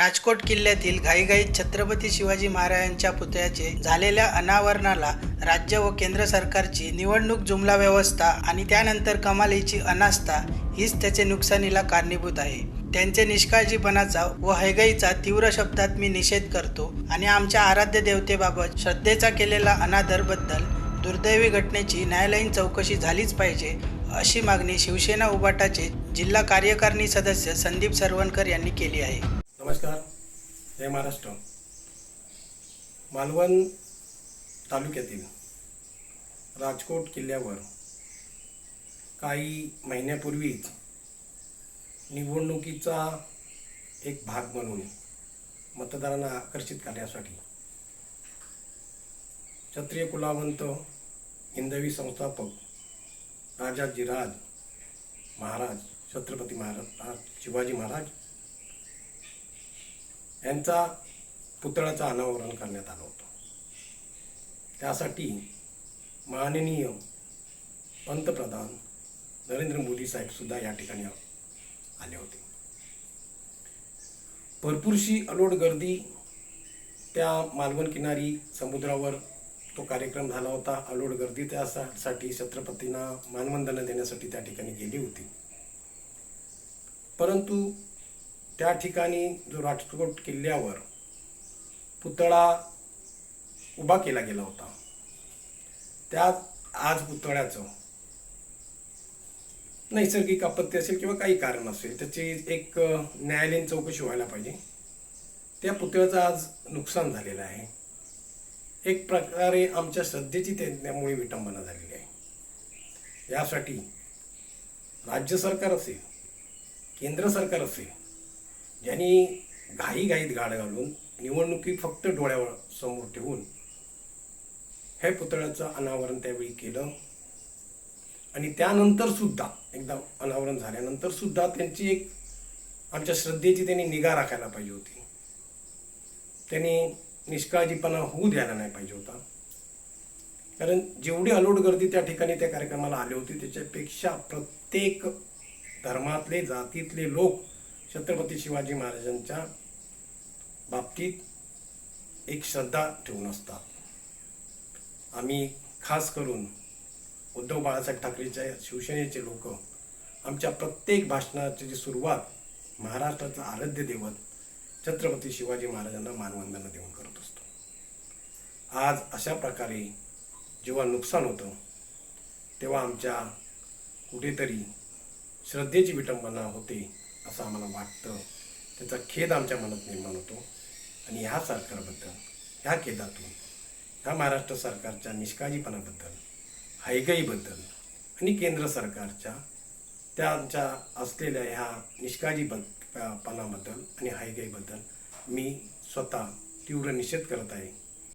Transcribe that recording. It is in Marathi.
राजकोट किल्ल्यातील घाईघाईत छत्रपती शिवाजी महाराजांच्या पुतळ्याचे झालेल्या अनावरणाला राज्य व केंद्र सरकारची निवडणूक जुमला व्यवस्था आणि त्यानंतर कमालीची अनास्था हीच त्याचे नुकसानीला कारणीभूत आहे. त्यांचे निष्काळजीपणाचा व हैगाईचा तीव्र शब्दात मी निषेध करतो आणि आमच्या आराध्य देवतेबाबत श्रद्धेचा केलेला अनादरबद्दल दुर्दैवी घटनेची न्यायालयीन चौकशी झालीच पाहिजे अशी मागणी शिवसेना उबाटाचे जिल्हा कार्यकारिणी सदस्य संदीप सरवणकर यांनी केली आहे. नमस्कार. जय महाराष्ट्र. मालवण तालुक्यातील राजकोट किल्ल्यावर काही महिन्यापूर्वीच निवडणुकीचा एक भाग म्हणून मतदारांना आकर्षित करण्यासाठी क्षत्रिय कुलावंत हिंदवी संस्थापक राजाजीराज महाराज छत्रपती महाराज शिवाजी महाराज यांचा पुतळ्याचं अनावरण करण्यात आलं होतं. त्यासाठी माननीय पंतप्रधान नरेंद्र मोदी साहेब सुद्धा या ठिकाणी आले होते. भरपूरशी अलोट गर्दी त्या मालवण किनारी समुद्रावर तो कार्यक्रम झाला होता. अलोट गर्दी त्यासाठी छत्रपतींना मानवंदना देण्यासाठी त्या ठिकाणी गेली होती. परंतु त्या ठिकाणी जो राजकोट किल्ल्यावर पुतळा उभा केला गेला होता. त्यात आज पुतळ्याचं नैसर्गिक आपत्ती असेल किंवा काही कारण असेल त्याची एक न्यायालयीन चौकशी व्हायला पाहिजे. त्या पुतळ्याचं आज नुकसान झालेलं आहे. एक प्रकारे आमच्या श्रद्धेची त्यामुळे विटंबना झालेली आहे. यासाठी राज्य सरकार असेल केंद्र सरकार असेल ज्यांनी घाईघाईत गाड घालून निवडणुकी फक्त डोळ्यावर समोर ठेवून हे पुतळ्याचं अनावरण त्यावेळी केलं. आणि त्यानंतर सुद्धा एकदा अनावरण झाल्यानंतर सुद्धा त्यांची एक आमच्या श्रद्धेची त्यांनी निगा राखायला पाहिजे होती. त्यांनी निष्काळजीपणा होऊ द्यायला नाही पाहिजे होता. कारण जेवढी अलोट गर्दी त्या ठिकाणी त्या कार्यक्रमाला आली होती त्याच्यापेक्षा प्रत्येक धर्मातले जातीतले लोक छत्रपती शिवाजी महाराजांच्या बाबतीत एक श्रद्धा ठेवून असतात. आम्ही खास करून उद्धव बाळासाहेब ठाकरेच्या शिवसेनेचे लोक आमच्या प्रत्येक भाषणाची जी सुरुवात महाराष्ट्राचं आराध्य दैवत छत्रपती शिवाजी महाराजांना मानवंदना देऊन करत असतो. आज अशा प्रकारे जेव्हा नुकसान होतं तेव्हा आमच्या कुठेतरी श्रद्धेची विटंबना होते. असं आम्हाला वाटतं. त्याचा खेद आमच्या मनात निर्माण होतो. आणि ह्या सरकारबद्दल ह्या खेदातून ह्या महाराष्ट्र सरकारच्या निष्काळजीपणाबद्दल हैगाईबद्दल आणि केंद्र सरकारच्या त्यांच्या असलेल्या ह्या निष्काळजीपणाबद्दल आणि हैगाईबद्दल मी स्वतः तीव्र निषेध करत आहे.